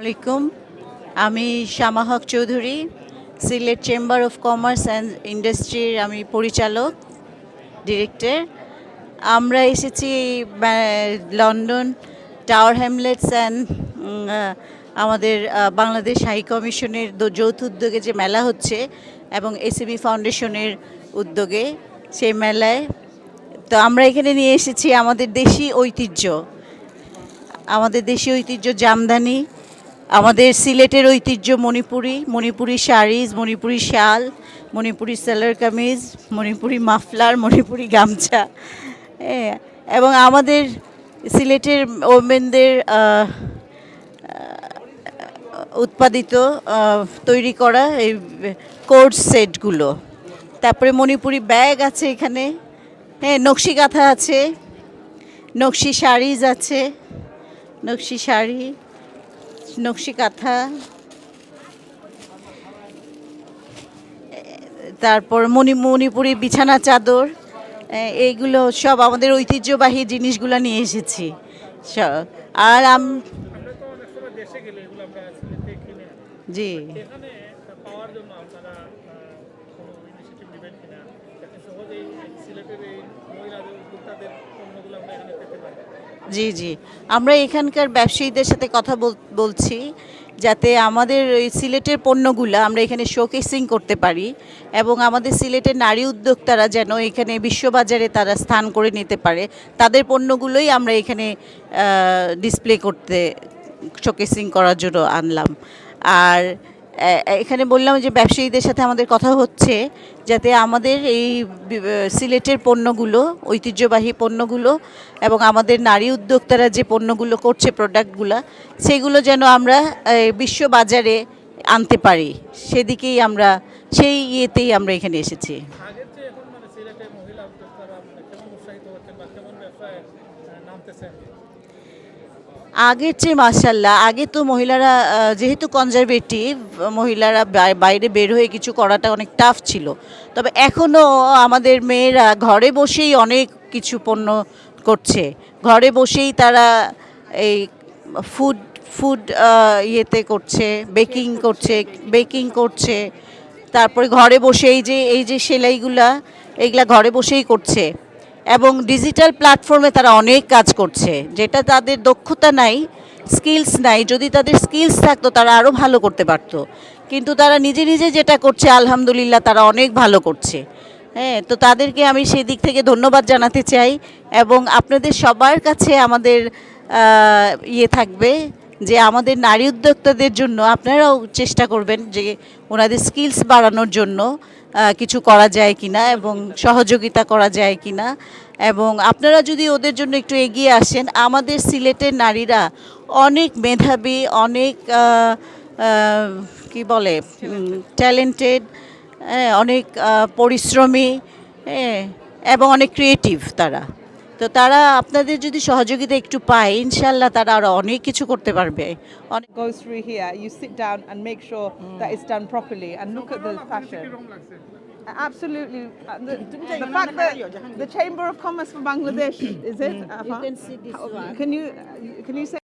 আলাইকুম আমি Shama Haque Chowdhury, Sylhet chamber of commerce and ইন্ডাস্ট্রির আমি পরিচালক, ডিরেক্টর। আমরা এসেছি লন্ডন, টাওয়ার হ্যামলেটস অ্যান্ড আমাদের বাংলাদেশ হাই কমিশনের যৌথ উদ্যোগে যে মেলা হচ্ছে এবং এসএমই ফাউন্ডেশনের উদ্যোগে সেই মেলায়। তো আমরা এখানে নিয়ে এসেছি আমাদের দেশি ঐতিহ্য। আমাদের দেশি ঐতিহ্য জামদানি আমাদের সিলেটের ঐতিহ্য মণিপুরি মণিপুরি শাড়িজ, মণিপুরি শাল, মণিপুরি সেলার কামিজ, মণিপুরি মাফলার, মণিপুরি গামছা। এবং আমাদের সিলেটের ওমেনদের উৎপাদিত তৈরি করা এই কোর্ট সেটগুলো। তারপরে মণিপুরি ব্যাগ আছে এখানে। হ্যাঁ নকশি কাঁথা আছে, নকশি শাড়িজ আছে, নকশি শাড়ি। নকশি কাঁথা। তারপর মণি, মণিপুরি বিছানা চাদর এইগুলো সব আমাদের ঐতিহ্যবাহী জিনিসগুলো নিয়ে এসেছি। আর আম আমরা জি জি। আমরা এখানকার ব্যবসায়ীদের সাথে কথা বল- বলছি যাতে আমাদের এই সিলেটের পণ্যগুলো আমরা এখানে শোকেসিং করতে পারি এবং আমাদের সিলেটের নারী উদ্যোক্তারা যেন এখানে বিশ্ববাজারে তারা স্থান করে নিতে পারে। তাদের পণ্যগুলোই আমরা এখানে ডিসপ্লে করতে শোকেসিং করার জন্য আনলাম। আর এখানে বললাম যে ব্যবসায়ীদের সাথে আমাদের কথা হচ্ছে যাতে আমাদের এই সিলেটের পণ্যগুলো, ঐতিহ্যবাহী পণ্যগুলো এবং আমাদের নারী উদ্যোক্তারা যে পণ্যগুলো করছে প্রোডাক্টগুলো, সেগুলো যেন আমরা বিশ্ব বাজারে আনতে পারি। সেদিকেই আমরা, সেই ইয়েতেই আমরা এখানে এসেছি। আগের চেয়ে মাসাল্লাহ আগে তো মহিলারা যেহেতু কনজারভেটিভ মহিলারা বাইরে বের হয়ে কিছু করাটা অনেক টাফ ছিল। তবে এখনও আমাদের মেয়েরা ঘরে বসেই অনেক কিছু পণ্য করছে। ঘরে বসেই তারা এই ফুড ফুড ইয়েতে করছে বেকিং করছে বেকিং করছে। তারপরে ঘরে বসেই যে, এই যে সেলাইগুলা এইগুলা ঘরে বসেই করছে। এবং ডিজিটাল প্ল্যাটফর্মে তারা অনেক কাজ করছে। যেটা তাদের দক্ষতা নাই স্কিলস নাই, যদি তাদের স্কিলস থাকতো তারা আরও ভালো করতে পারতো। কিন্তু তারা নিজে নিজে যেটা করছে, আলহামদুলিল্লাহ তারা অনেক ভালো করছে। হ্যাঁ তো তাদেরকে আমি সেই দিক থেকে ধন্যবাদ জানাতে চাই এবং আপনাদের সবার কাছে আমাদের ইয়ে থাকবে। যে আমাদের নারী উদ্যোক্তাদের জন্য আপনারাও চেষ্টা করবেন যে ওনাদের স্কিলস বাড়ানোর জন্য কিছু করা যায় কিনা এবং সহযোগিতা করা যায় কিনা। এবং আপনারা যদি ওদের জন্য একটু এগিয়ে আসেন আমাদের সিলেটের নারীরা অনেক মেধাবী অনেক কি বলে ট্যালেন্টেড অনেক পরিশ্রমী হ্যাঁ, এবং অনেক ক্রিয়েটিভ তারা। তো তারা আপনাদের যদি সহযোগিতা একটু পায় ইনশাল্লাহ তারা আরও অনেক কিছু করতে পারবে অনেক go through here, you sit down and make sure that it's done properly and look at the fashion. Absolutely. Uh, The, the fact that the Chamber of Commerce for Bangladesh, is it? Afa? can see this one. Can you, can you say?